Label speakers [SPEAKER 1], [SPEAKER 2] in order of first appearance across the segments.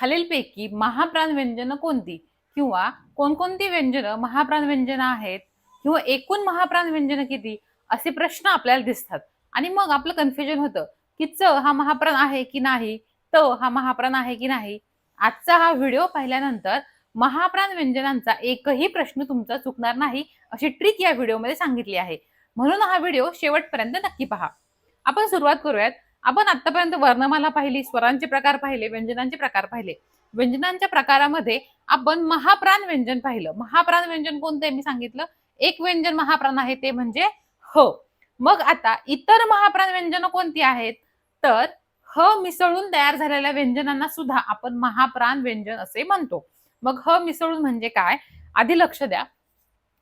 [SPEAKER 1] खालीलपैकी महाप्राण व्यंजनं कोणती? किंवा कोणकोणती व्यंजनं महाप्राण व्यंजनं आहेत? किंवा एकूण महाप्राण व्यंजनं किती? असे प्रश्न आपल्याला दिसतात. आणि मग आपलं कन्फ्युजन होतं की च हा महाप्राण आहे की नाही? त हा महाप्राण आहे की नाही? आजचा हा व्हिडिओ पाहिल्यानंतर महाप्राण व्यंजनांचा एकही प्रश्न तुमचा चुकणार नाही अशी ट्रिक या व्हिडिओमध्ये सांगितली आहे. म्हणून हा व्हिडिओ शेवटपर्यंत नक्की पहा. आपण सुरुवात करूयात. आपण आतापर्यंत वर्णमाला पाहिली स्वरांचे प्रकार पाहिले व्यंजनांचे प्रकार पाहिले. व्यंजनांच्या प्रकारामध्ये आपण महाप्राण व्यंजन पाहिलं. महाप्राण व्यंजन कोणतं मी सांगितलं. एक व्यंजन महाप्राण आहे ते म्हणजे ह. मग आता इतर महाप्राण व्यंजन कोणती आहेत? तर ह मिसळून तयार झालेल्या व्यंजनांना सुद्धा आपण महाप्राण व्यंजन असे म्हणतो. मग ह मिसळून म्हणजे काय? आधी लक्ष द्या.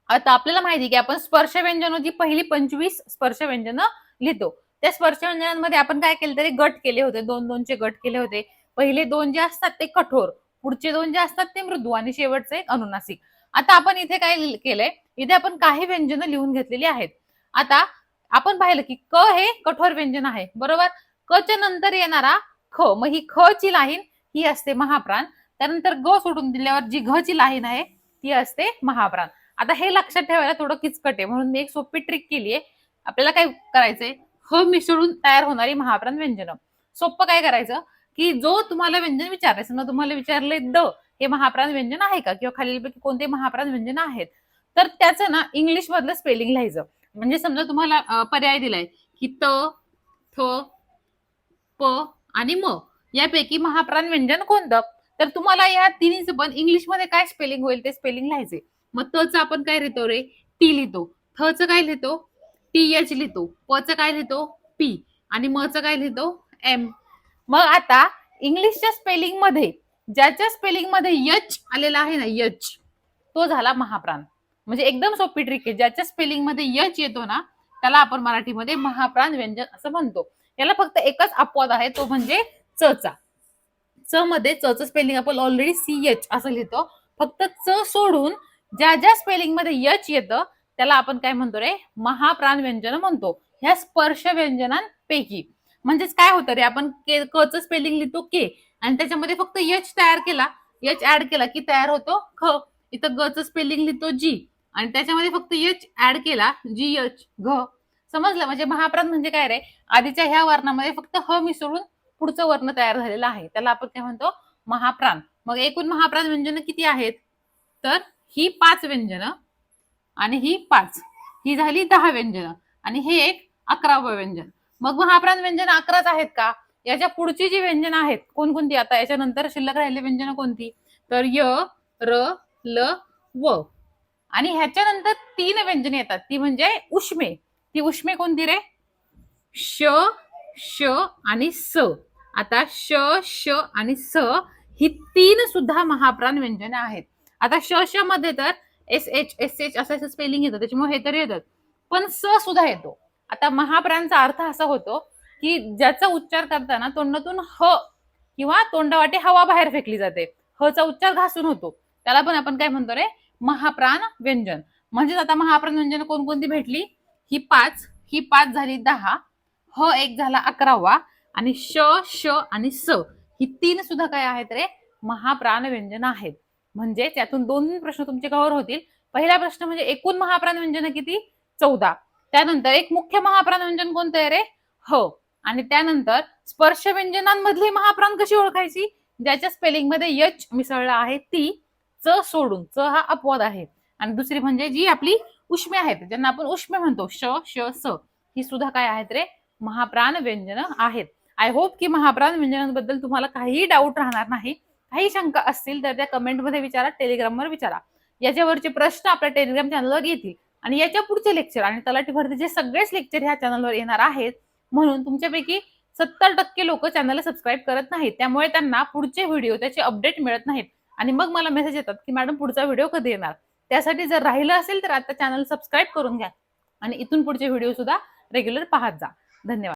[SPEAKER 1] आता आपल्याला माहिती आहे की आपण स्पर्श व्यंजन जी पहिली पंचवीस स्पर्श व्यंजनं लिहितो. त्या स्पर्श व्यंजनांमध्ये आपण काय केलं तरी गट केले होते. दोन दोनचे गट केले होते. पहिले दोन जे असतात ते कठोर पुढचे दोन जे असतात ते मृदू आणि शेवटचे एक अनुनासिक. आता आपण इथे काय केलंय? इथे आपण काही व्यंजन लिहून घेतलेली आहेत. आता आपण पाहिलं की क हे कठोर व्यंजन आहे. बरोबर? क च्या नंतर येणारा ख. मग ही ख ची लाईन ही असते महाप्राण. त्यानंतर ग सोडून दिल्यावर जी घ ची लाईन आहे ती असते महाप्राण. आता हे लक्षात ठेवायला थोडं किचकट आहे. म्हणून मी एक सोपी ट्रिक केली आहे आपल्याला काय करायचंय? ह मिसळून तयार होणारी महाप्राण व्यंजन. सोपं काय करायचं? की जो तुम्हाला व्यंजन विचारायचं समजा तुम्हाला विचारले द हे महाप्राण व्यंजन आहे का? किंवा खालीलपैकी कोणते महाप्राण व्यंजन आहेत? तर त्याचं ना इंग्लिश मधलं स्पेलिंग लिहायचं. म्हणजे समजा तुम्हाला पर्याय दिलाय की त थ प आणि म यापैकी महाप्राण व्यंजन कोणतं? तर तुम्हाला या तिन्हीचं पण इंग्लिशमध्ये काय स्पेलिंग होईल ते स्पेलिंग लिहायचे मग तच आपण काय लिहितो रे? टी लिहितो. थ च काय लिहितो? टी एच लिहितो. प च काय लिहितो? पी आणि म च काय लिहितो? एम मग आता इंग्लिशच्या स्पेलिंगमध्ये ज्याच्या स्पेलिंगमध्ये यच आलेला आहे ना यच तो झाला महाप्राण. म्हणजे एकदम सोपी ट्रिक आहे. ज्याच्या स्पेलिंगमध्ये यच येतो ना त्याला आपण मराठीमध्ये महाप्राण व्यंजन असं म्हणतो. याला फक्त एकच अपवाद आहे तो म्हणजे च चा. च मध्ये च च स्पेलिंग आपण ऑलरेडी सी एच असं लिहितो. फक्त च सोडून ज्या ज्या स्पेलिंगमध्ये यच येतं त्याला आपण काय म्हणतो रे? महाप्राण व्यंजन म्हणतो. ह्या स्पर्श व्यंजनांपैकी म्हणजेच काय होतं रे? आपण के च स्पेलिंग लिहितो के. आणि त्याच्यामध्ये फक्त यच तयार केला. यच ऍड केला की तयार होतो ख. इथं ग च स्पेलिंग लिहितो जी. आणि त्याच्यामध्ये फक्त यच ऍड केला जी यच घ. समजलं? म्हणजे महाप्राण म्हणजे काय रे? आधीच्या ह्या वर्णामध्ये फक्त ह मिसळून पुढचं वर्ण तयार झालेलं आहे. त्याला आपण काय म्हणतो? महाप्राण. मग एकूण महाप्राण व्यंजन किती आहेत? तर ही पाच व्यंजनं आणि ही पाच. ही झाली दहा व्यंजनं. आणि हे एक अकरावं व्यंजन. मग महाप्राण व्यंजन अकराच आहेत का? याच्या पुढची जी व्यंजनं आहेत कोणकोणती? आता याच्यानंतर शिल्लक राहिलेली व्यंजनं कोणती? तर य र ल व. आणि ह्याच्यानंतर तीन व्यंजने येतात. ती म्हणजे उष्मे. ती उष्मे कोणती रे? श श आणि स. आता श श आणि स ही तीन सुद्धा महाप्राण व्यंजने आहेत. आता श श मध्ये तर एस एच एस एच असं असं स्पेलिंग येतं त्याच्यामुळे हे तर येतात पण स सुद्धा येतो. आता महाप्राणचा अर्थ असा होतो की ज्याचा उच्चार करताना तोंडातून ह किंवा तोंडावाटे हवा बाहेर फेकली जाते. ह चा उच्चार घासून होतो. त्याला पण आपण काय म्हणतो रे? महाप्राण व्यंजन. म्हणजेच आता महाप्राण व्यंजन कोणकोणती भेटली? ही पाच ही पाच झाली दहा ह एक झाला अकरावा आणि श श आणि स ही तीन सुद्धा काय आहेत रे? महाप्राण व्यंजन आहेत. म्हणजे त्यातून दोन प्रश्न तुमचे कव्हर होतील. पहिला प्रश्न म्हणजे एकूण महाप्राण व्यंजन किती? चौदा. त्यानंतर एक मुख्य महाप्राण व्यंजन कोणतं आहे रे? ह. आणि त्यानंतर स्पर्श व्यंजनांमधली महाप्राण कशी ओळखायची? ज्याच्या स्पेलिंगमध्ये यच मिसळला आहे ती च सोडून. च हा अपवाद आहे. आणि दुसरी म्हणजे जी आपली उष्मे आहेत ज्यांना आपण उष्मे म्हणतो श श स ही सुद्धा काय आहेत रे? महाप्राण व्यंजन आहेत. आय होप की महाप्राण व्यंजनांबद्दल तुम्हाला काहीही डाऊट राहणार नाही. काही शंका असतील तर त्या कमेंटमध्ये विचारा टेलिग्रामवर विचारा. याच्यावरचे प्रश्न आपल्या टेलिग्राम चॅनलवर येतील. आणि याच्या पुढचे लेक्चर आणि तलाठी भरतीचे सगळेच लेक्चर ह्या चॅनलवर येणार आहेत म्हणून तुमच्यापैकी सत्तर टक्के लोक चॅनलला सबस्क्राईब करत नाहीत. त्यामुळे त्यांना पुढचे व्हिडिओ त्याचे अपडेट मिळत नाहीत. आणि मग मला मेसेज येतात की मॅडम पुढचा व्हिडिओ कधी येणार? त्यासाठी जर राहिलं असेल तर आता चॅनल सबस्क्राईब करून घ्या. आणि इथून पुढचे व्हिडिओ सुद्धा रेग्युलर पाहत जा. धन्यवाद.